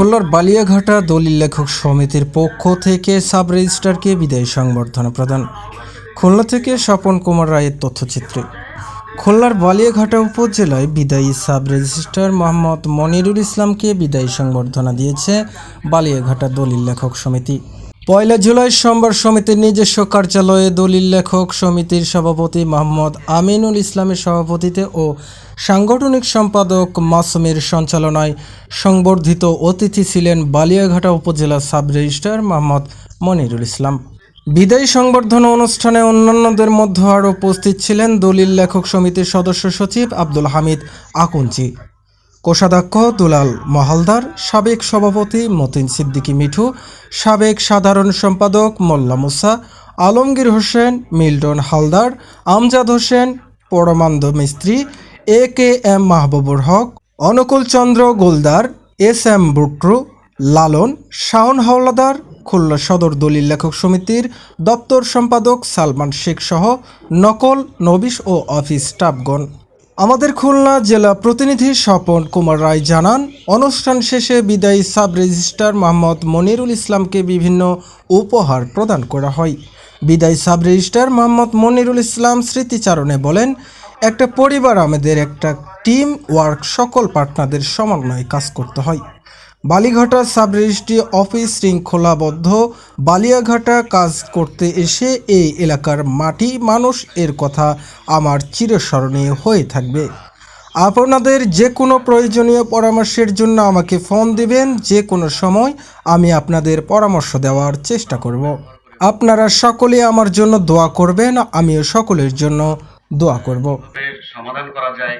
খুলনার বালিয়াঘাটা দলিল লেখক সমিতির পক্ষ থেকে সাব রেজিস্ট্রারকে বিদায়ী সংবর্ধনা প্রদান। খুলনা থেকে স্বপন কুমার রায়ের তথ্যচিত্রে। খুলনার বালিয়াঘাটা উপজেলায় বিদায়ী সাব রেজিস্ট্রার মোহাম্মদ মনিরুল ইসলামকে বিদায়ী সংবর্ধনা দিয়েছে বালিয়াঘাটা দলিল লেখক সমিতি। পয়লা জুলাই সোমবার সমিতির নিজস্ব কার্যালয়ে দলিল লেখক সমিতির সভাপতি মোহাম্মদ আমিনুল ইসলামের সভাপতিতে ও সাংগঠনিক সম্পাদক মাসুমের সঞ্চালনায় সংবর্ধিত অতিথি ছিলেন বালিয়াঘাটা উপজেলা সাব রেজিস্ট্রার মোহাম্মদ মনিরুল ইসলাম। বিদায়ী সংবর্ধনা অনুষ্ঠানে অন্যান্যদের মধ্যে আরও উপস্থিত ছিলেন দলিল লেখক সমিতির সদস্য সচিব আব্দুল হামিদ আকুঞ্চি। কোষাধ্যক্ষ দুলাল মহালদার, সাবেক সভাপতি মতিন সিদ্দিকী মিঠু, সাবেক সাধারণ সম্পাদক Molla Musa, Alamgir Hossain, Milton Haldar, Amjad Hossain, Paramananda Mistry, A K M Mahbubur Haque, Anukul Chandra Goldar, S M Butru Lalon, Shaon Howlader, Khulna সদর দলিল লেখক সমিতির দপ্তর সম্পাদক সালমান শেখ সহ নকল, নবিশ ও অফিস স্টাফগণ। আমাদের খুলনা জেলা প্রতিনিধি স্বপন কুমার রায় জানান, অনুষ্ঠান শেষে বিদায়ী সাব রেজিস্ট্রার মোহাম্মদ মনিরুল ইসলামকে বিভিন্ন উপহার প্রদান করা হয়। বিদায়ী সাব রেজিস্ট্রার মোহাম্মদ মনিরুল ইসলাম স্মৃতিচারণে বলেন, একটা পরিবার আমাদের, একটা টিম ওয়ার্ক সকল পার্টনারদের সমন্বয়ে কাজ করতে হয়। বালিঘাটা সাব রেজিস্ট্রি অফিস শৃঙ্খলাবদ্ধ। বালিয়াঘাটা কাজ করতে এসে এই এলাকার মাটি মানুষ এর কথা আমার চিরস্মরণীয় হয়ে থাকবে। আপনাদের যে কোনো প্রয়োজনীয় পরামর্শের জন্য আমাকে ফোন দিবেন, যে কোনো সময় আমি আপনাদের পরামর্শ দেওয়ার চেষ্টা করব। আপনারা সকলে আমার জন্য দোয়া করবেন, আমিও সকলের জন্য দোয়া করব। সমাধান করা যায়।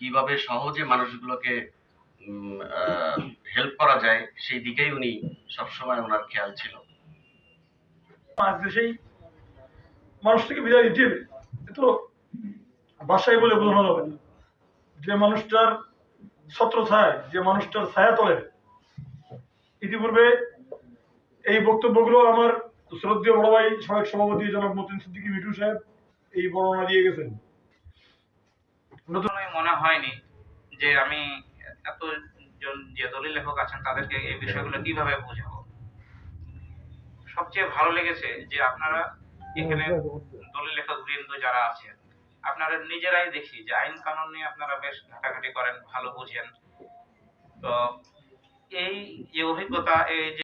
কীভাবে সহজে মানুষগুলোকে করা যায় সেই দিকেই উনি সবসময় ওনার খেয়াল ছিল। আজ দেশেই মানুষটাকে বিদায় দিতে হবে। তো বাসায় বলে বোঝানো যাবে না। যে মানুষটার ছত্র ছায় যে মানুষটার ছায়া তলে। ইতিপূর্বে এই বক্তব্যগুলো আমার শ্রদ্ধেয় বড় ভাই সাবেক সভাপতি জনাব মতিন সিদ্দিকী মিঠু সাহেব এই বর্ণনা দিয়ে গেছেন। নতুন মনে হয়নি যে আমি এত যে দলিল লেখক আছেন তাদেরকে এই বিষয়গুলো কীভাবে বোঝাবো? সবচেয়ে ভালো লেগেছে যে আপনারা এখানে দলিল লেখক বৃন্দ যারা আছেন আপনারা নিজেরাই দেখি যে আইন কানুন নিয়ে আপনারা বেশ ঘাটাঘাটি করেন ভালো বুঝেন। তো এই যে অভিজ্ঞতা এই যে